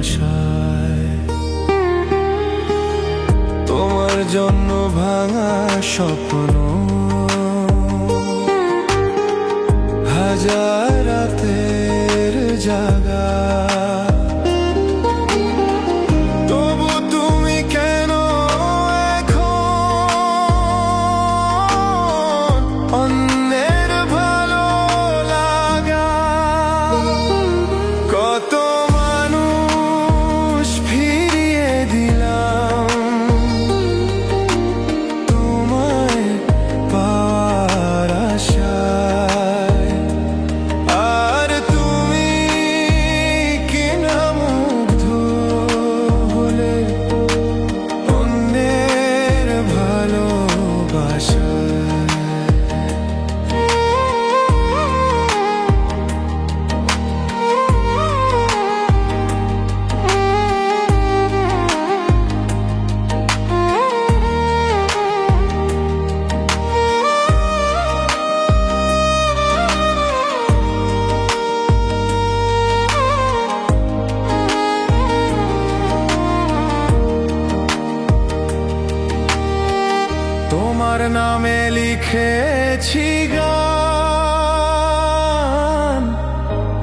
ভালোবাসায় তোমার জন্য ভাঙা স্বপ্ন। হাজার রাতের জাগা লিখেছি গান।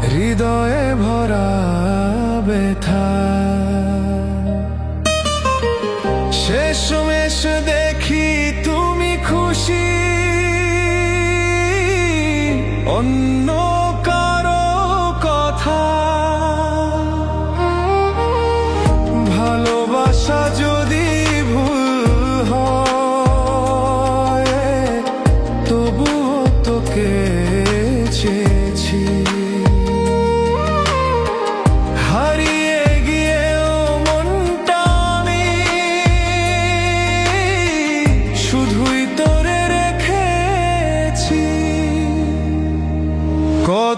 হৃদয়ে ভরা ব্যথা। শেষমেশ দেখি তুমি খুশি। অন্য Oh,